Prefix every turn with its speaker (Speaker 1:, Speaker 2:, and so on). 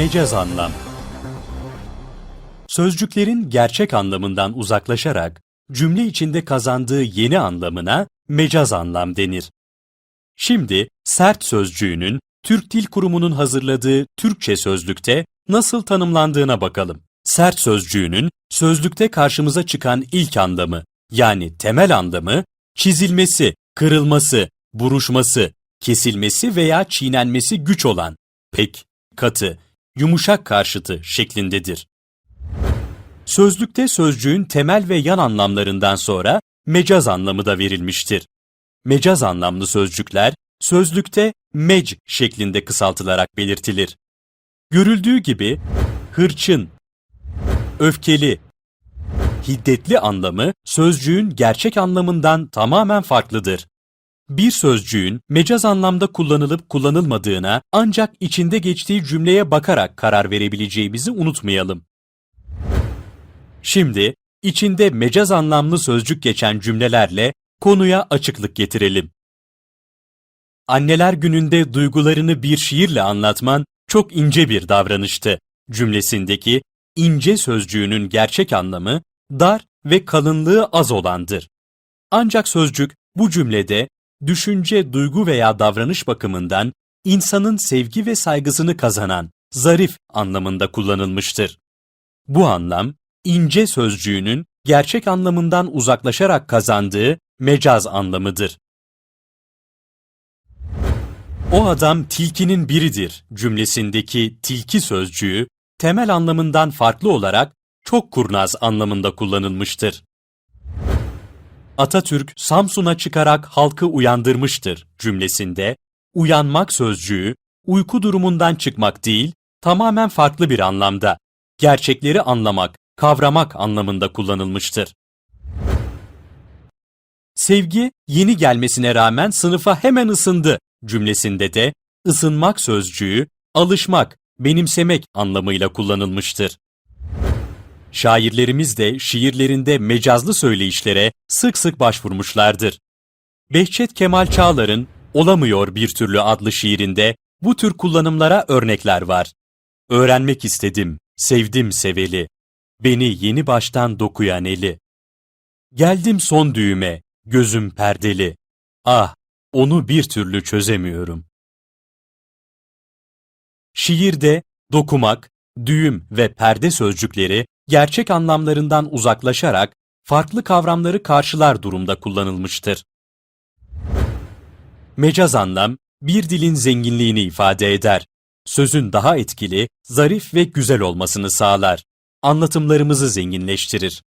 Speaker 1: Mecaz anlam Sözcüklerin gerçek anlamından uzaklaşarak cümle içinde kazandığı yeni anlamına mecaz anlam denir. Şimdi sert sözcüğünün Türk Dil Kurumu'nun hazırladığı Türkçe sözlükte nasıl tanımlandığına bakalım. Sert sözcüğünün sözlükte karşımıza çıkan ilk anlamı yani temel anlamı çizilmesi, kırılması, buruşması, kesilmesi veya çiğnenmesi güç olan, pek, katı, yumuşak karşıtı şeklindedir. Sözlükte sözcüğün temel ve yan anlamlarından sonra mecaz anlamı da verilmiştir. Mecaz anlamlı sözcükler sözlükte mec şeklinde kısaltılarak belirtilir. Görüldüğü gibi hırçın, öfkeli, hiddetli anlamı sözcüğün gerçek anlamından tamamen farklıdır. Bir sözcüğün mecaz anlamda kullanılıp kullanılmadığına ancak içinde geçtiği cümleye bakarak karar verebileceğimizi unutmayalım. Şimdi içinde mecaz anlamlı sözcük geçen cümlelerle konuya açıklık getirelim. Anneler gününde duygularını bir şiirle anlatman çok ince bir davranıştı cümlesindeki ince sözcüğünün gerçek anlamı dar ve kalınlığı az olandır. Ancak sözcük bu cümlede düşünce, duygu veya davranış bakımından insanın sevgi ve saygısını kazanan zarif anlamında kullanılmıştır. Bu anlam ince sözcüğünün gerçek anlamından uzaklaşarak kazandığı mecaz anlamıdır. O adam tilkinin biridir cümlesindeki tilki sözcüğü temel anlamından farklı olarak çok kurnaz anlamında kullanılmıştır. Atatürk Samsun'a çıkarak halkı uyandırmıştır cümlesinde uyanmak sözcüğü uyku durumundan çıkmak değil, tamamen farklı bir anlamda, gerçekleri anlamak, kavramak anlamında kullanılmıştır. Sevgi yeni gelmesine rağmen sınıfa hemen ısındı cümlesinde de ısınmak sözcüğü alışmak, benimsemek anlamıyla kullanılmıştır. Şairlerimiz de şiirlerinde mecazlı söyleyişlere sık sık başvurmuşlardır. Behçet Kemal Çağlar'ın Olamıyor Bir Türlü adlı şiirinde bu tür kullanımlara örnekler var. Öğrenmek istedim, sevdim seveli, beni yeni baştan dokuyan eli. Geldim son düğüme, gözüm perdeli. Ah, onu bir türlü çözemiyorum. Şiirde dokumak, düğüm ve perde sözcükleri gerçek anlamlarından uzaklaşarak farklı kavramları karşılar durumda kullanılmıştır. Mecaz anlam, bir dilin zenginliğini ifade eder. Sözün daha etkili, zarif ve güzel olmasını sağlar. Anlatımlarımızı zenginleştirir.